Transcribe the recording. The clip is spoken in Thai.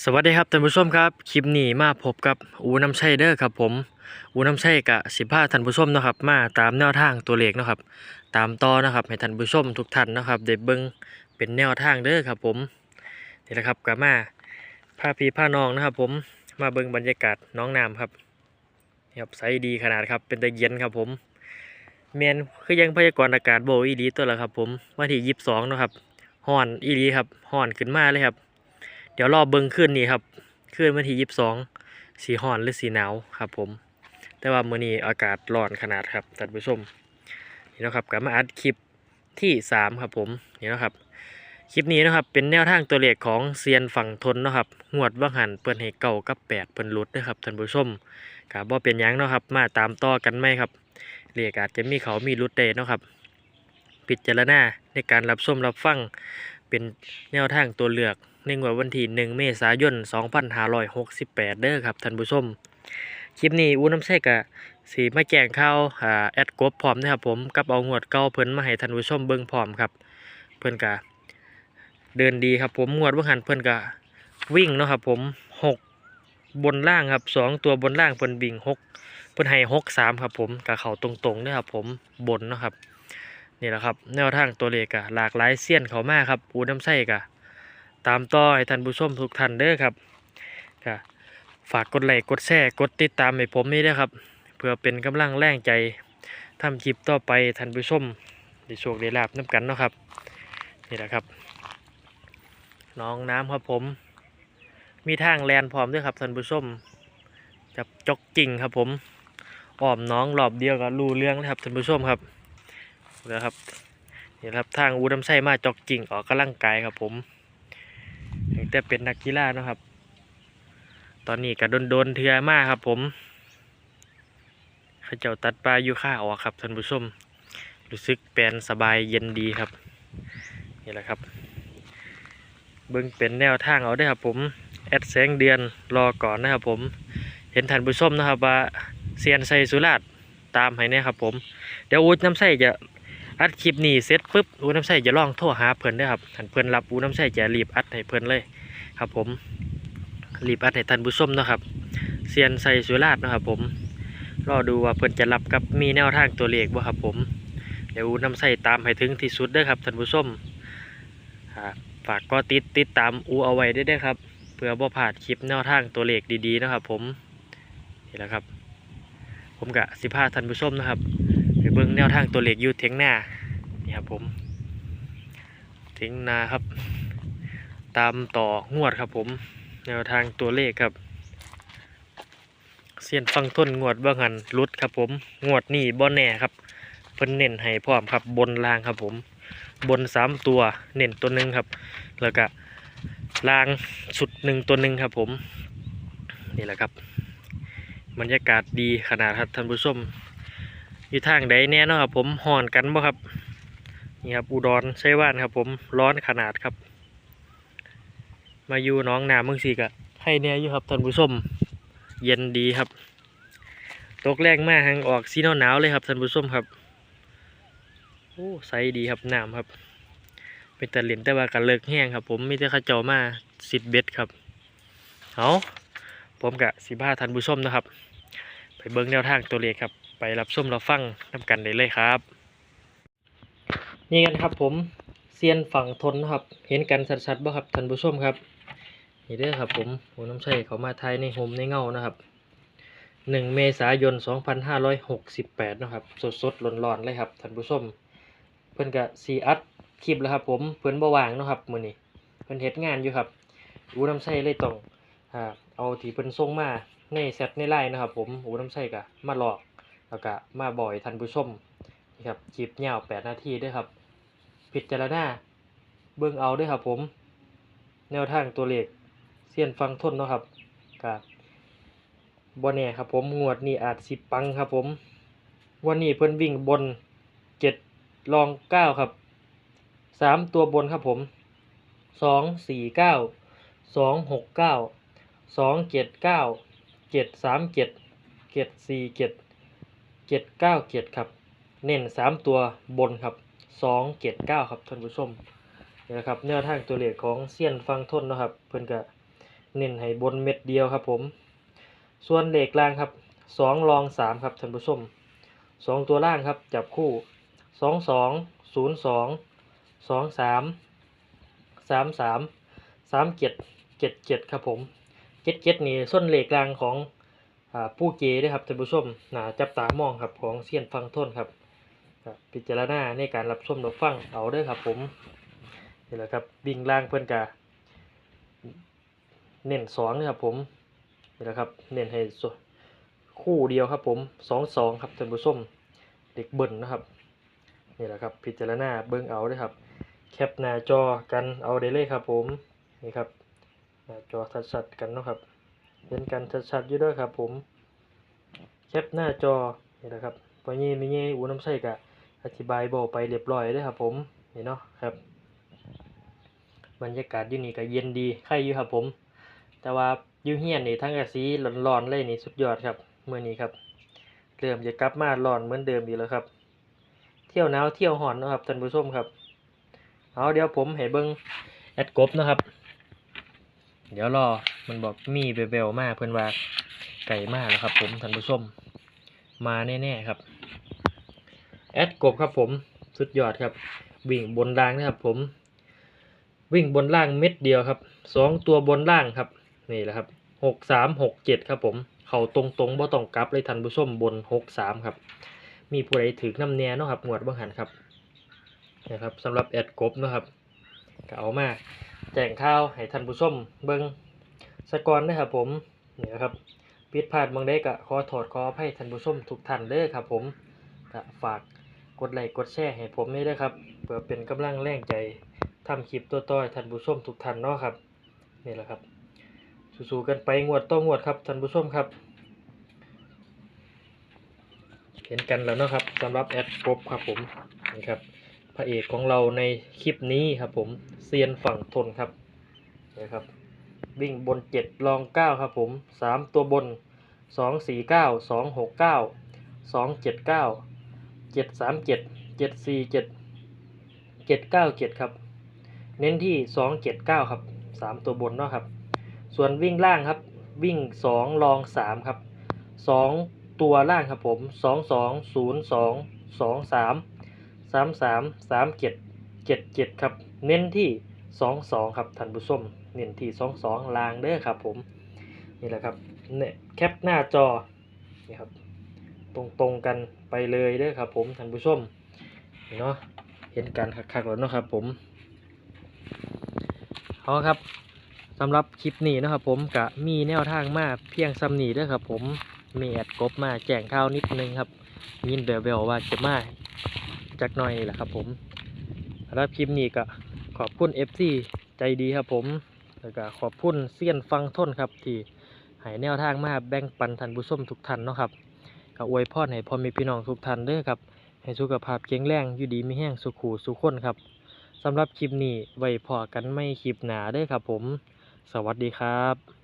สวัสดีครับท่านผู้ชมครับคลิปนี้มาพบกับอูน้ำชัยเด้อครับผมอูน้ำชัยกะสิพาท่านผู้ชมนะครับ มาตามแนวทางตัวเลขนะครับ ตามต่อนะครับให้ท่านผู้ชมทุกท่านนะครับได้เบิงเป็นแนวทางเด้อครับผมนี่แหละครับกะมาพาพี่พาน้องนะครับ ผมมาเบิ่งบรรยากาศน้องน้ำครับนี่ครับใสดีขนาดครับเป็นตะเย็นครับผมแมนคือยังพยากรณ์อากาศโบอีดีตัวละครับ ผมวันที่ยี่สิบสองนะครับฮ้อนอีดีครับฮ้อนขึ้นมาเลยครับ เดี๋ยวรอบเบิ่งขึ้นนี้ครับขึ้นวันที่ยี่สิบสองสีห่อนหรือสีหนาวครับ ผม แต่ว่ามื้อนี้อากาศร้อนขนาดครับท่านผู้ชมนี่นะครับก็มาอัดคลิปที่สามครับผมนี่นะครับคลิปนี้นะครับเป็นแนวทางตัวเลขของเซียนฝั่งทนนะครับงวดว่างหันเปิ้นให้เก่ากับแปดเปิ้นหลุดนะครับท่านผู้ชมก็บ่เป็นยังนะครับมาตามต่อกันไหมครับเลขอาจจะมีเขามีลุดได้เนะครับพิดจารณาในการรับชมรับฟังเป็นแนวทางตัวเลือก ในงวดวันที่ 1 เมษายน 2568 เด้อครับท่านผู้ชม คลิปนี้อู้น้ำใช่กะสีมาแจงข่าวอ่าแอดกบพร้อมนะครับผมกับเอางวดเก่าเพิ่นมาให้ท่านผู้ชมเบิ่งพร้อมครับ เพิ่นกะเดินดีครับผมงวดว่าหันเพิ่นกะวิ่งเนาะครับผม6บนล่างครับสองตัวบนล่างเพิ่นวิ่ง6เพิ่นให้6 3ครับผมกะเข้าตรงๆเด้อครับผมบนเนาะครับนี่แหละครับแนวทางตัวเลขกะหลากหลายเสี้ยนเขามาครับอู้น้ำใช่กะ ตามต่อให้ท่านผู้ชมทุกท่านเด้อครับก็ฝากกดไลค์กดแชร์กดติดตามให้ผมนี่ด้วยครับ เพื่อเป็นกำลังแรงใจทำคลิปต่อไปท่านผู้ชมได้โชคได้ลาบน้ำกันเนาะครับ นี่แหละครับน้องน้ำครับผม มีทางแลนพร้อมด้วยครับท่านผู้ชมจับจกกิ่งครับผมอ้อมน้องรอบเดียวก็รู้เรื่องแล้วครับท่านผู้ชมครับนะครับนี่ครับทางอูดำไส้มาจอกกิ่งออกกำลังกายครับผม ตั้งแต่เป็นนักกีฬานะครับ ตอนนี้ก็โดนโดนเทือมากครับ ผมเขาเจ้าตัดปลาอยู่ข้าออกครับท่านผู้ชมรู้สึกแปลนสบายเย็นดีครับนี่แหละครับ เบิ่งเป็นแนวทางเอาได้ครับ ผมแอดแสงเดือนรอก่อนนะครับผมเห็นท่านผู้ชมนะครับว่าเซียนไซสุราษฎร์ตามให้เนี่ยครับ ผมเดี๋ยวอูดน้ำใสจะ อัดคลิปนี้เสร็จปุ๊บอูน้ำใส่จะลองโทรหาเพิ่นเด้ครับหันเพิ่นรับอูน้ำใส่จะรีบอัดให้เพิ่นเลย ครับ ผมรีบอัดให้ท่านผู้ชมนะครับเซียนใส่สุราษฎร์นะครับผมรอดูว่าเพิ่นจะรับกับมีแนวทางตัวเลขบ่ครับ ผม เดี๋ยวอูน้ำใส่ตามให้ถึงที่สุดเด้ครับท่านผู้ชมฝากก็ติดติดตามอูเอาไว้ได้ด้อครับเพื่อบ่พลาดคลิปแนวทางตัวเลขดีๆนะครับ ผมนี่แหละครับ ผมกะสิพาท่านผู้ชมนะครับ เบิ่งแนวทางตัวเลขอยู่เทงหน้านี่ครับผมเทียงนาครับ ตามต่องวดครับผม แนวทางตัวเลขครับเสียนฟังต้นงวดเบื้องหันรุดครับผม งวดนี่บ่แน่ครับเพิ่นเน้นให้พร้อมครับบนล่างครับผม บนสามตัวเน้นตัวหนึ่งครับ แล้วก็ล่างสุดหนึ่งตัวหนึ่งครับผม นี่แหละครับ บรรยากาศดีขนาดครับท่านผู้ชม อยู่ทางใดแน่นาะครับผมห่อนกันบ่ครับนี่ครับอุดรไชว่านครับ ผมร้อนขนาดครับ มาอยู่หน้องนาเมืองสีกะให้แน่อยู่ครับท่านผู้ชมเย็นดีครับ ตกแรงมากทางออกซีหนาหนาวเลยครับท่านผู้ชมครับโอ้ใสดีครับน้ำครับ เป็นตะเหลินแต่ว่ากันเลิกแห้งครับ ผมมีแต่ข้าเจ้ามาสิดเบ็ดครับเอาผมกะสิบ้าท่านผู้ชมนะครับ ไปเบิ้งแนวทางตัวเลขครับ ไปรับส้มรับฟังนำกันได้เลยครับ นี่กันครับผมเซียนฝั่งทนนะครับ เห็นกันชัดๆบ่ครับท่านผู้ชมครับนี่เด้อครับผมโหน้ำใช่เขามาไทยในโฮมในเงานะครับหนึ่งเมษายน 2568 นะครับ สดๆร้อนๆเลยครับท่านผู้ชม เพิ่นกะซีอัดคลิปแล้วครับผมเพิ่นบ่วางนะครับมื้อนี้เพิ่นเฮ็ดงานอยู่ครับอูน้ำใช่เลยต้องอเอาที่เพิ่นส่งมาในแชทในไลน์นะครับผมอูน้ำใช่กะมาหลอก แล้วก็มาบ่อยท่านผู้ชมนี่ครับคลิปยาว8นาทีด้วยครับ พิจารณาเบิ่งเอาด้วยครับผม แนวทางตัวเลขเสี้ยนฟังทนเนาะครับกับ่แน่ครับผมงวดนี้อาจสิปังครับผม วันนี้เพิ่นวิ่งบนเจ็ดรองเก้าครับสามตัวบนครับผมสองสี่เก้าสองหกเก้าสองเจ็ดเก้าเจ็ดสามเจ็ดเจ็ดสี่เจ็ด เจ็ดเก้าเจ็ดครับ เน้นสามตัวบนครับสองเจ็ดเก้าครับท่านผู้ชมนี่นะครับแนวทางตัวเลขของเซียนฟังทนนะครับ เพิ่อนก็เน้นให้บนเม็ดเดียวครับผม ส่วนเลขล่างครับสองรองสามครับท่านผู้ชมสองตัวล่างครับจับคู่สองสองศูนย์สองสองสามสามสามสามเจ็ดเจ็ดเจ็ดครับผมเจ็ดเจ็ดนี่ส้นเหลขล่างของ ผู้เกเด้วยครับท่านผู้ชมน่าจับตามองครับของเซียนฟังทนครับพิจารณาในการรับชมรับฟังเอาด้อครับผมนี่แหละครับวิ่งล่างเพื่อนกาเน้นสองนะครับผมนี่แหละครับเน้นให้คู่เดียวครับผมสองสองครับท่านผู้ชมเด็กเบิ่นนะครับนี่แหละครับพิจารณาเบิ่งเอาด้อครับแคปหน้าจอกันเอาได้เลยครับผมนี่ครับหน้าจอชัดๆกันนะครับ เห็นกันชัดๆอยู่ด้วยครับผมแคปหน้าจอนี่แหละครับพอนี้มีเงี้ยอูน้ำใส่กะอธิบายบอกไปเรียบร้อยเด้อครับผมนี่เนาะครับบรรยากาศอยู่นี่ก็เย็นดีใครอยู่ครับผม แต่ว่าอยู่เฮียนนี่ทั้งกะสีร้อนๆเลยนี่สุดยอดครับเมื่อนี้ครับเริ่มจะกลับมาร้อนเหมือนเดิมอีกแล้วครับ เที่ยวหนาวเที่ยวหอนนะครับท่านผู้ชมครับเอาเดี๋ยวผมให้เบิ้งแอดกบนะครับ เดี๋ยวรอมันบอกมีเบลๆมากเพื่อนว่าไก่มากแล้วครับ ผมท่านผู้ชมมาแน่ๆครับ แอดกบครับผมสุดยอดครับ วิ่งบนล่างนะครับ ผม วิ่งบนล่างเม็ดเดียวครับสองตัวบนล่างครับนี่แหละครับหกสามหกเจ็ดครับ ผม เข่าตรงๆบ่ต้องกลับเลยท่านผู้ชมบนหกสามครับ มีผู้ใดถือน้ำแน่นะครับงวดเบางหันครับนะครับสำหรับแอดกบนะครับก็เอามา แจ้งข่าวให้ท่านผู้ชมเบิ่งสกอนนะครับผมนี่ครับผิดพลาดบางได้ก็ขอโทษขออภัยท่านผู้ชมทุกท่านเด้อครับ ผมก็ฝากกดไลค์กดแชร์ให้ผมนี่ด้วยครับเพื่อเป็นกำลังแรงใจทำคลิปตัวต่อให้ท่านผู้ชมทุกท่านเนาะครับนี่แหละครับสู้ๆกันไปงวดต่องวดครับท่านผู้ชมครับ เห็นกันแล้วเนาะครับสำหรับแอดกบครับผมนี่ครับ พระเอกของเราในคลิปนี้ครับผมเซียนฝั่งทนครับนะครับวิ่งบนเจ็ดลองเก้าครับผมสามตัวบนสองสี่เก้าสองหกเก้าสองเจ็ดเก้าเจ็ดสามเจ็ดเจ็ดสี่เจ็ดเจ็ดเก้าเจ็ดครับ เน้นที่สองเจ็ดเก้าครับสามตัวบนเนาะครับ ส่วนวิ่งล่างครับ วิ่งสองลองสามครับสองตัวล่างครับผมสองสองศูนย์ สามสามสามเจ็ดเจ็ดเจ็ดครับ เน้นที่สองสองครับท่านผู้ชมเน้นที่สองสองลางเด้อครับผมนี่แหละครับเนี่ยแคปหน้าจอนี่ครับตรงตรงกันไปเลยเด้อครับผมท่านผู้ชมนี่เนาะเห็นกันคักๆแล้วเนาะครับผมเอาครับสำหรับคลิปนี้นะครับผมกะมีแนวทางมาเพียงซ้ำนี้เด้อครับผมมีแอดกบมาแจ้งข่าวนิดนึงครับยินเบลๆว่าจะมา จักหน่อยนี่แหละครับผมสำหรับคลิปนี้ก็ขอบคุณ FC ใจดีครับผม แล้วก็ขอบคุณเซียนฟังทนครับ ที่ให้แนวทางมาแบ่งปันท่านผู้ชมทุกท่านเนาะครับก็อวยพรให้พ่อม่พี่น้องทุกท่านเด้อครับ ให้สุขภาพแข็งแรงอยู่ดีมีแห้งสุขูสุขคนครับสำหรับคลิปนี้ไว้พอกันไม่คลิปหนาเด้อครับผม สวัสดีครับ